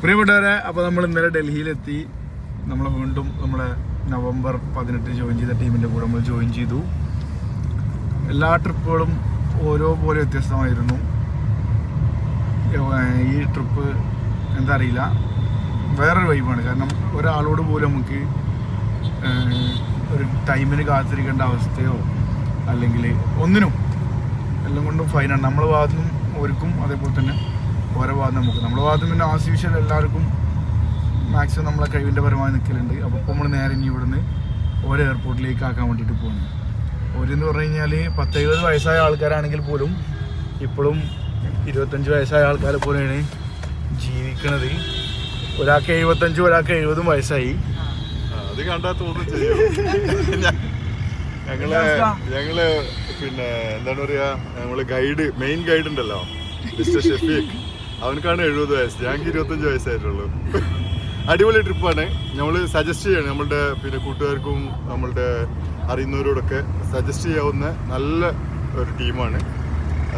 പ്രിയപ്പെട്ടവരെ അപ്പോൾ നമ്മൾ ഇന്നലെ ഡൽഹിയിലെത്തി. നമ്മൾ വീണ്ടും നമ്മളെ നവംബർ പതിനെട്ട് ജോയിൻ ചെയ്ത ടീമിന്റെ കൂടെ നമ്മൾ ജോയിൻ ചെയ്തു. എല്ലാ ട്രിപ്പുകളും ഓരോ പോലെ വ്യത്യസ്തമായിരുന്നു ഈ ട്രിപ്പ് എന്താ അറിയില്ല. വേറൊരു വൈബാണ് കാരണം ഒരാളോട് പോലും നമുക്ക് ഒരു ടൈമിന് കാത്തിരിക്കേണ്ട അവസ്ഥയോ അല്ലെങ്കിൽ ഒന്നിനും എല്ലാം കൊണ്ടും ഫൈനാണ് നമ്മൾ ഭാഗത്തുനിന്നും ഒരുക്കും അതേപോലെ തന്നെ ഓരോ ഭാഗം നമുക്ക്. നമ്മുടെ ഭാഗത്ത് പിന്നെ ആസ് യൂഷ്വൽ എല്ലാവർക്കും മാക്സിമം നമ്മളെ കഴിവിന്റെ പരമായി നിൽക്കലുണ്ട്. അപ്പോൾ ഇപ്പോൾ നമ്മൾ നേരെ ഇനി ഇവിടുന്ന് ഓരോ എയർപോർട്ടിലേക്ക് ആക്കാൻ വേണ്ടിയിട്ട് പോകുന്നു ഓരെന്ന് പറഞ്ഞു കഴിഞ്ഞാൽ പത്തെഴുപത് വയസ്സായ ആൾക്കാരാണെങ്കിൽ പോലും ഇപ്പോഴും ഇരുപത്തഞ്ച് വയസ്സായ ആൾക്കാരെ പോലെയാണ് ജീവിക്കണത്. ഒരാൾക്ക് എഴുപത്തഞ്ചും ഒരാൾക്ക് എഴുപതും വയസ്സായി. അത് കണ്ടാ തോന്നുന്നു ഞങ്ങൾ ഞങ്ങൾ പിന്നെ എന്താണ് പറയാ ഞങ്ങൾ ഗൈഡ് മെയിൻ ഗൈഡ് ഉണ്ടല്ലോ. മിസ്റ്റർ ഷെഫീഖ് അവനക്കാണ് എഴുപത് വയസ്സ്. ഞങ്ങൾക്ക് ഇരുപത്തഞ്ച് വയസ്സായിട്ടുള്ളൂ. അടിപൊളി ട്രിപ്പാണ്. നമ്മൾ സജസ്റ്റ് ചെയ്യണം നമ്മളുടെ പിന്നെ കൂട്ടുകാർക്കും നമ്മളുടെ അറിയുന്നവരോടൊക്കെ സജസ്റ്റ് ചെയ്യാവുന്ന നല്ല ഒരു ടീമാണ്.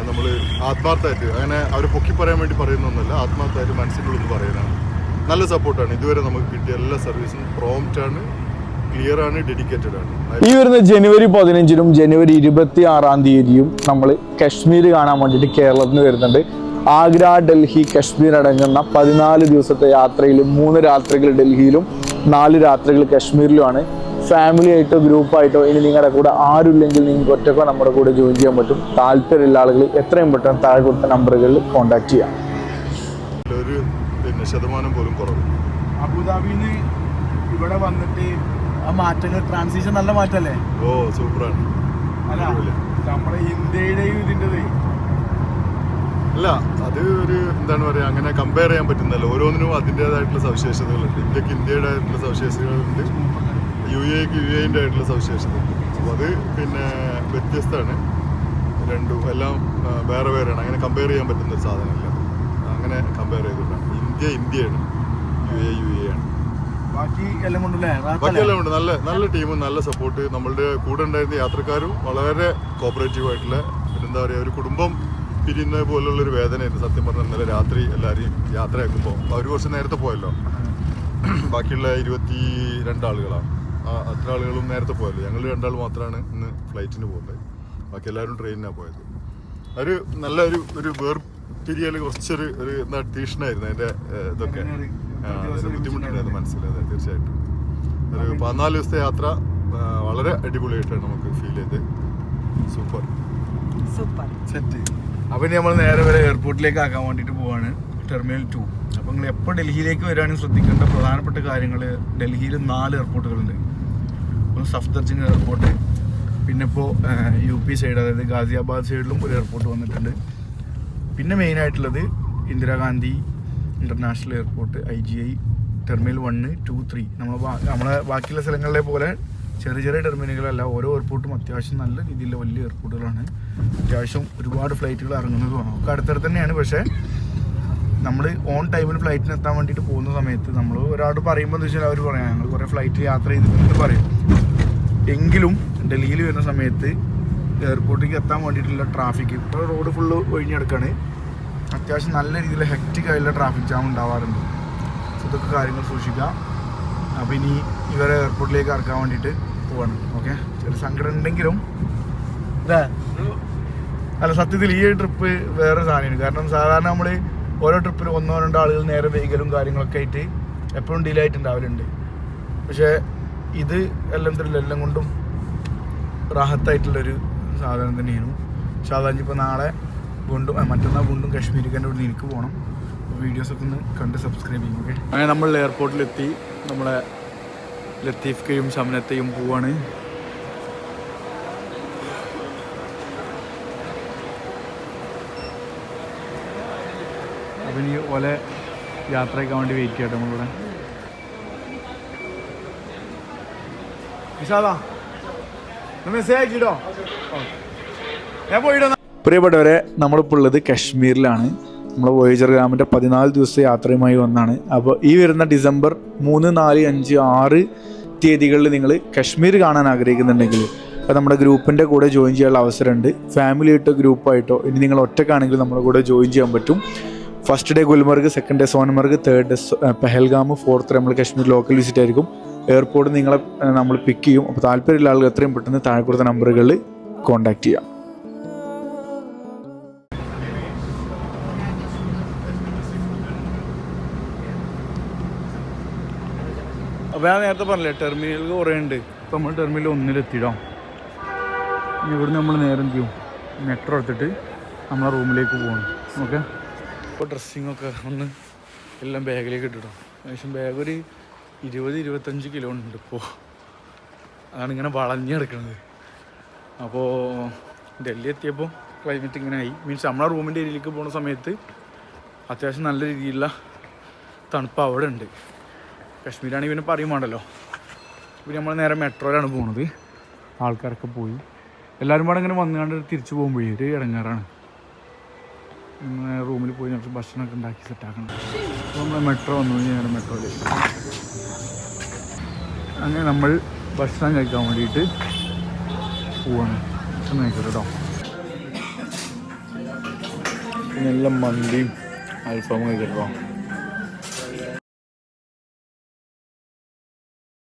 നമ്മൾ ആത്മാർത്ഥമായിട്ട് അങ്ങനെ അവർ പൊക്കി പറയാൻ വേണ്ടി പറയുന്നൊന്നുമല്ല ആത്മാർത്ഥമായിട്ട് മനസ്സിനുള്ളിൽ പറയുന്നതാണ്. നല്ല സപ്പോർട്ടാണ് ഇതുവരെ നമുക്ക് കിട്ടിയ എല്ലാ സർവീസും പ്രോംപ്റ്റ് ആണ് ക്ലിയർ ആണ് ഡെഡിക്കേറ്റഡ് ആണ്. ഈ വരുന്ന ജനുവരി പതിനഞ്ചിനും ജനുവരി ഇരുപത്തി ആറാം തീയതിയും നമ്മൾ കാശ്മീർ കാണാൻ വേണ്ടിയിട്ട് കേരളത്തിൽ നിന്ന് വരുന്നുണ്ട്. ആഗ്ര ഡൽഹി കശ്മീർ അടങ്ങുന്ന പതിനാല് ദിവസത്തെ യാത്രയിൽ മൂന്ന് രാത്രികൾ ഡൽഹിയിലും നാല് രാത്രികൾ കശ്മീരിലുമാണ്. ഫാമിലി ആയിട്ടോ ഗ്രൂപ്പായിട്ടോ ഇനി നിങ്ങളുടെ കൂടെ ആരുമില്ലെങ്കിൽ നിങ്ങൾക്ക് ഒറ്റക്കോ നമ്മുടെ കൂടെ ജോയിൻ ചെയ്യാൻ പറ്റും. താല്പര്യമുള്ള ആളുകൾ എത്രയും പെട്ടെന്ന് താഴെ കൊടുത്ത നമ്പറുകളിൽ കോൺടാക്ട് ചെയ്യാം. ഒരു പിന്നെ ശതമാനം പോലും കുറവ്. അബുദാബിയിൽ നിന്ന് ഇവിടെ വന്നിട്ട് ആ മാറ്റങ്ങൾ ട്രാൻസിഷൻ നല്ല മാറ്റല്ലേ ഓ സൂപ്പറാണ്. നമ്മുടെ ഇന്ത്യയുടെയും ഇതിന്റെത്. അല്ല അത് ഒരു എന്താണ് പറയുക അങ്ങനെ കമ്പയർ ചെയ്യാൻ പറ്റുന്നില്ല. ഓരോന്നിനും അതിന്റെതായിട്ടുള്ള സവിശേഷതകളുണ്ട്. ഇന്ത്യയ്ക്ക് ഇന്ത്യയുടെ ആയിട്ടുള്ള സവിശേഷതകളുണ്ട്. യു എക്ക് യു എന്റെ ആയിട്ടുള്ള സവിശേഷതയുണ്ട് അപ്പോൾ അത് പിന്നെ വ്യത്യസ്തമാണ്. രണ്ടും എല്ലാം വേറെ വേറെയാണ്. അങ്ങനെ കമ്പയർ ചെയ്യാൻ പറ്റുന്ന ഒരു സാധനമല്ല. അങ്ങനെ കമ്പയർ ചെയ്തിട്ടാണ് ഇന്ത്യ ഇന്ത്യയാണ്. യു എ യു എ ആണ് ബാക്കി എല്ലാം ഉണ്ട് നല്ല നല്ല ടീമും നല്ല സപ്പോർട്ട് നമ്മളുടെ കൂടെ ഉണ്ടായിരുന്ന യാത്രക്കാരും വളരെ കോപ്പറേറ്റീവ് ആയിട്ടുള്ള പിന്നെന്താ പറയുക ഒരു കുടുംബം പിരിയുന്നത് പോലുള്ളൊരു വേദനയായിരുന്നു. സത്യം പറഞ്ഞാൽ ഇന്നലെ രാത്രി എല്ലാവരെയും യാത്രയാക്കുമ്പോൾ അവർ കുറച്ച് നേരത്തെ പോയല്ലോ. ബാക്കിയുള്ള ഇരുപത്തി രണ്ടാളുകളാണ് ആ അത്ര ആളുകളും നേരത്തെ പോയല്ലോ. ഞങ്ങൾ രണ്ടാൾ മാത്രമാണ് ഇന്ന് ഫ്ലൈറ്റിന് പോകുന്നത് ബാക്കി എല്ലാവരും ട്രെയിനിനാണ് പോയത്. ഒരു നല്ല ഒരു ഒരു വേർപിരിയൽ കുറച്ചൊരു ഒരു എന്താ തീഷ്ണായിരുന്നു അതിന്റെ ഇതൊക്കെ. ബുദ്ധിമുട്ടുണ്ടായിരുന്നു മനസ്സിലായത് തീർച്ചയായിട്ടും. ഒരു പതിനാല് ദിവസത്തെ യാത്ര വളരെ അടിപൊളിയായിട്ടാണ് നമുക്ക് ഫീൽ ചെയ്ത് സൂപ്പർ. സൂപ്പർ. സെറ്റ് അപ്പോൾ നമ്മൾ നേരെ വരെ എയർപോർട്ടിലേക്ക് ആക്കാൻ വേണ്ടിയിട്ട് പോവാണ്. ടെർമിനൽ ടു അപ്പോൾ നിങ്ങൾ എപ്പോൾ ഡൽഹിയിലേക്ക് വരികയാണെങ്കിൽ ശ്രദ്ധിക്കേണ്ട പ്രധാനപ്പെട്ട കാര്യങ്ങൾ ഡൽഹിയിൽ നാല് എയർപോർട്ടുകളുണ്ട് ഒന്ന് സഫ്ദർജംഗ് എയർപോർട്ട് പിന്നെ ഇപ്പോൾ യു പി സൈഡ് അതായത് ഗാസിയാബാദ് സൈഡിലും ഒരു എയർപോർട്ട് വന്നിട്ടുണ്ട്. പിന്നെ മെയിനായിട്ടുള്ളത് Indira Gandhi international airport I G I terminal one two three നമ്മൾ നമ്മളെ ബാക്കിയുള്ള സ്ഥലങ്ങളിലെ പോലെ ചെറിയ ചെറിയ ടെർമിനലുകളല്ല ഓരോ എയർപോർട്ടും അത്യാവശ്യം നല്ല രീതിയിലുള്ള വലിയ എയർപോർട്ടുകളാണ് അത്യാവശ്യം ഒരുപാട് ഫ്ലൈറ്റുകൾ ഇറങ്ങുന്നതുമാണ് ഒക്കെ അടുത്തടുത്ത് തന്നെയാണ് പക്ഷേ നമ്മൾ ഓൺ ടൈമിൽ ഫ്ലൈറ്റിന് എത്താൻ വേണ്ടിയിട്ട് പോകുന്ന സമയത്ത് നമ്മൾ ഒരാളോട് പറയുമ്പോൾ എന്താ വെച്ചാൽ അവർ പറയാം ഞങ്ങൾ കുറേ ഫ്ലൈറ്റ് യാത്ര ചെയ്തിട്ടുണ്ട് പറയും. എങ്കിലും ഡൽഹിയിൽ വരുന്ന സമയത്ത് എയർപോർട്ടിലേക്ക് എത്താൻ വേണ്ടിയിട്ടുള്ള ട്രാഫിക് ഇപ്പോൾ റോഡ് ഫുള്ള് ഒഴിഞ്ഞെടുക്കാണ് അത്യാവശ്യം നല്ല രീതിയിൽ ഹെക്റ്റിക് ആയിട്ടുള്ള ട്രാഫിക് ജാം ഉണ്ടാവാറുണ്ട്. ഇതൊക്കെ കാര്യങ്ങൾ സൂക്ഷിക്കുക. അപ്പോൾ ഇനി ഇവരെ എയർപോർട്ടിലേക്ക് ഇറക്കാൻ വേണ്ടിയിട്ട് പോവാണ് ഓക്കെ ചെറിയ സങ്കടം ഉണ്ടെങ്കിലും അല്ലേ? സത്യത്തിൽ ഈ ട്രിപ്പ് വേറെ സാധനമാണ്. കാരണം സാധാരണ നമ്മൾ ഓരോ ട്രിപ്പിലും ഒന്നോ രണ്ടോ ആളുകൾ നേരെ വൈകലും കാര്യങ്ങളൊക്കെ ആയിട്ട് എപ്പോഴും ഡിലേ ആയിട്ടുണ്ടാവലുണ്ട്. പക്ഷേ ഇത് എല്ലാം തരില്ല എല്ലാം കൊണ്ടും റാഹത്തായിട്ടുള്ളൊരു സാധനം തന്നെയാണ്. പക്ഷെ അതാഞ്ഞിപ്പോൾ നാളെ വീണ്ടും മറ്റന്നാൾ വീണ്ടും കാശ്മീരിക്ക് എന്റെ ഇവിടെ എനിക്ക് പോകണം. വീഡിയോസൊക്കെ ഒന്ന് കണ്ട് സബ്സ്ക്രൈബ് ചെയ്യും ഓക്കെ അങ്ങനെ നമ്മൾ എയർപോർട്ടിലെത്തി നമ്മളെ ലത്തീഫ്ക്കയും ശമനത്തെയും പോവാണ്. അപ്പം ഇനി ഓലെ യാത്രയ്ക്കാൻ വേണ്ടി വെയിറ്റ് ചെയ്യട്ടെ നമ്മളിവിടെ. മെസ്സേജ് അയച്ചിട്ടോ? ഞാൻ പോയിട്ടോ. പ്രിയപ്പെട്ടവരെ നമ്മളിപ്പോൾ ഉള്ളത് കശ്മീരിലാണ്. നമ്മൾ വോയേജർ ഗ്രാമിന്റെ പതിനാല് ദിവസത്തെ യാത്രയുമായി വന്നാണ്. അപ്പോൾ ഈ വരുന്ന ഡിസംബർ മൂന്ന് നാല് അഞ്ച് ആറ് തീയതികളിൽ നിങ്ങൾ കശ്മീർ കാണാൻ ആഗ്രഹിക്കുന്നുണ്ടെങ്കിൽ അപ്പോൾ നമ്മുടെ ഗ്രൂപ്പിന്റെ കൂടെ ജോയിൻ ചെയ്യാനുള്ള അവസരമുണ്ട്. ഫാമിലി ആയിട്ടോ ഗ്രൂപ്പായിട്ടോ ഇനി നിങ്ങൾ ഒറ്റക്കാണെങ്കിൽ നമ്മുടെ കൂടെ ജോയിൻ ചെയ്യാൻ പറ്റും. First day Gulmarg second day Sonmarg third day Pahalgam fourth നമ്മൾ കശ്മീർ ലോക്കൽ വിസിറ്റ് ആയിരിക്കും. എയർപോർട്ട് നിങ്ങളെ നമ്മൾ പിക്ക് ചെയ്യും. അപ്പോൾ താല്പര്യമുള്ള ആളുകൾ എത്രയും പെട്ടെന്ന് താഴെ കൊടുത്ത നമ്പറുകളിൽ കോൺടാക്റ്റ് ചെയ്യാം. ഞാൻ നേരത്തെ പറഞ്ഞില്ലേ ടെർമിനലുകൾ കുറേ ഉണ്ട്. ഇപ്പോൾ നമ്മൾ ടെർമിനൽ ഒന്നിലെത്തിയിടാം ഇവിടുന്ന് നമ്മൾ നേരം ചെയ്യും? മെട്രോ എടുത്തിട്ട് നമ്മളെ റൂമിലേക്ക് പോകണം ഓക്കെ? ഇപ്പോൾ ഡ്രസ്സിങ്ങൊക്കെ ഒന്ന് എല്ലാം ബാഗിലേക്ക് ഇട്ടിടും ഏകദേശം ബാഗ് ഒരു ഇരുപത് ഇരുപത്തഞ്ച് കിലോ ഉണ്ട് ഇപ്പോൾ അതാണ് ഇങ്ങനെ വളഞ്ഞ് കിടക്കുന്നത് അപ്പോൾ ഡൽഹി എത്തിയപ്പോൾ ക്ലൈമറ്റ് ഇങ്ങനെ ആയി. മീൻസ് നമ്മളെ റൂമിന്റെ ഏരിയയിലേക്ക് പോകുന്ന സമയത്ത് അത്യാവശ്യം നല്ല രീതിയിലുള്ള തണുപ്പ് അവിടെ ഉണ്ട്. കാശ്മീരാണെങ്കിൽ പിന്നെ പറയും വേണ്ടല്ലോ പിന്നെ നമ്മൾ നേരെ മെട്രോയിലാണ് പോകുന്നത് ആൾക്കാരൊക്കെ പോയി. എല്ലാവരും കൂടെ ഇങ്ങനെ വന്നുകൊണ്ട് തിരിച്ചു പോകുമ്പോഴേ ഒരു ഇടങ്ങാറാണ്. റൂമിൽ പോയി കുറച്ച് ഭക്ഷണമൊക്കെ ഉണ്ടാക്കി സെറ്റാക്കണം അപ്പോൾ നമ്മൾ മെട്രോ വന്നു. നേരെ മെട്രോയിൽ അങ്ങനെ നമ്മൾ ഭക്ഷണം കഴിക്കാൻ വേണ്ടിയിട്ട് പോവാണ്. ഭക്ഷണം കഴിക്കട്ടെ എല്ലാം മന്തിയും അൽഫാമും കഴിക്കട്ടോ